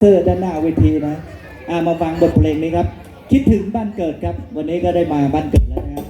เซอร์ด้านหน้าเวทีนะอามาฟังบทเพลงนี้ครับ คิดถึงบ้านเกิดครับ วันนี้ก็ได้มาบ้านเกิดแล้วนะครับ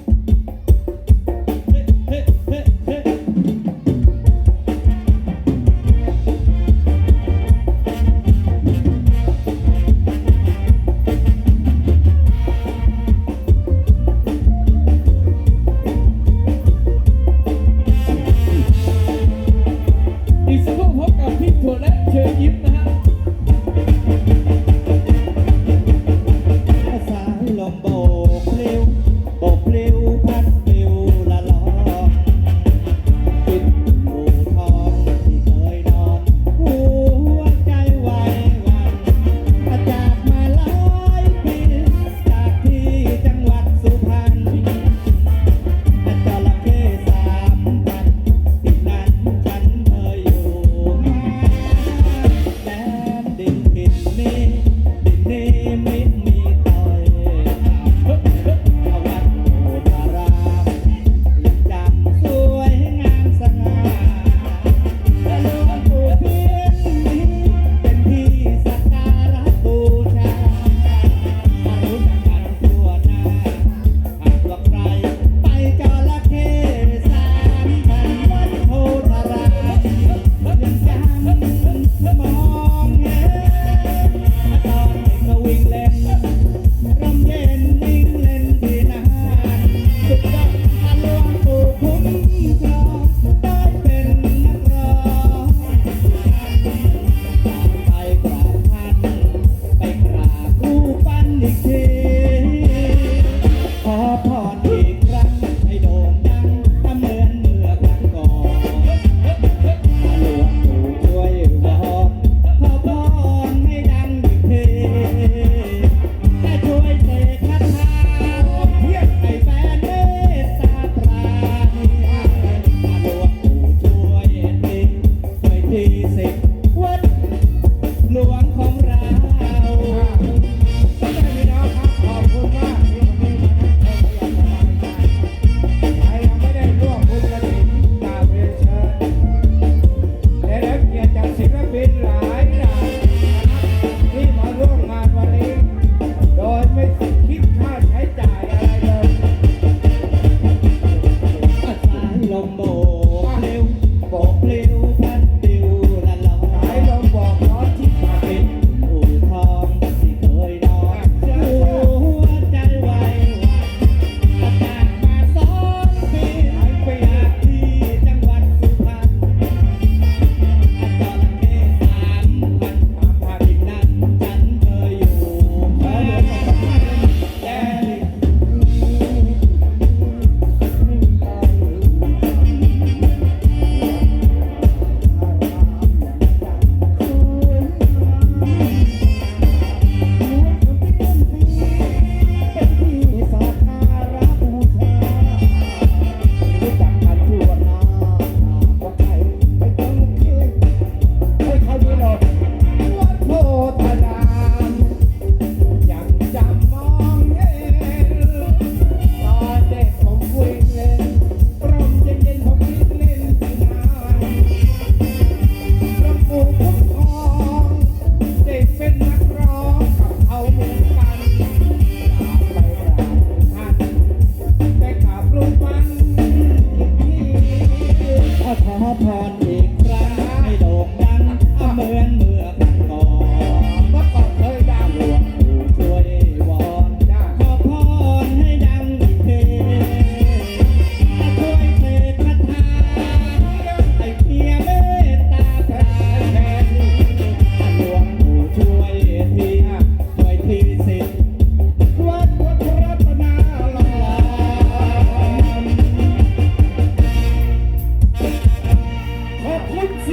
แพ้แพ้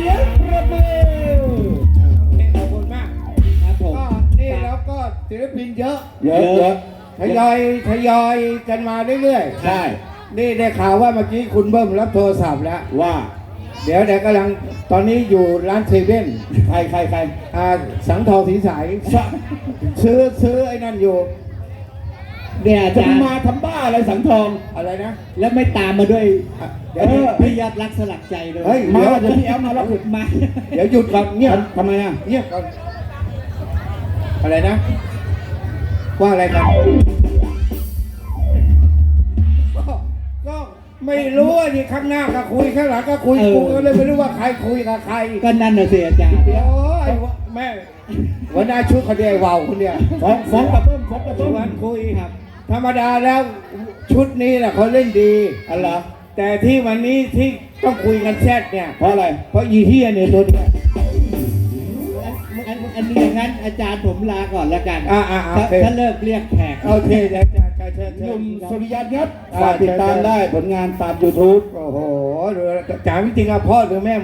สียงประมือขอบคุณมากครับผมก็นี่แล้วก็ศิลปินเยอะเยอะเทยอยทยอยกันมาเรื่อยๆใช่นี่ได้ข่าวว่าเมื่อกี้คุณเบิ้มรับโทรศัพท์แล้วว่า เดี๋ยวเดี๋ยวกำลังตอนนี้อยู่ร้านเซเว่นใครใครใครอ่สังทองสีใสซื้อซื้อไอ้นั่นอยู่ เนี่ยอาจารย์มาทำบ้าอะไรสังทองอะไรนะ แล้วไม่ตามมาด้วยเดี๋ยวพี่ยัดรักสลักใจเลยเฮ้ยมาเดี๋ยวพี่แอมมาแล้วหยุดมาเดี๋ยวหยุดก่อนเงียบทำไมอะเงียบก่อนอะไรนะ ว่าอะไรกันก็ไม่รู้อะนี่ข้างหน้าก็คุยข้างหลังก็คุยกูก็เลยไม่รู้ว่าใครคุยกับใครก็นั่นน่ะสิอาจารย์เดี๋ยวไอ้แม่วันหน้าชุดเขาเดียว่าวคนเดียฟ้องฟ้องกระเพิ่มฟ้องกระเพิ่มวันคุยครับ ธรรมดาแล้วชุดนี้แหละเขาเล่นดีอะไรเหรอแต่ที่วันนี้ที่ต้องคุยกันแซดเนี่ยเพราะอะไร เพราะอีเฮียเนี่ยตัวเนี้ยอันอันอันนี้อย่างนั้นอาจารย์ผมลาก่อนแล้วกันอ่าอ่าถ้าโอเค ถ้าเลิกเรียกแขก โอเคเดี๋ยวอาจารย์เชิญหเชินุ่ญมสุริยันครับอ่าฝากติดตามเชิญ ได้ผลงานตาม YouTube โอ้โหถามจริงๆอะพ่อหรือแม่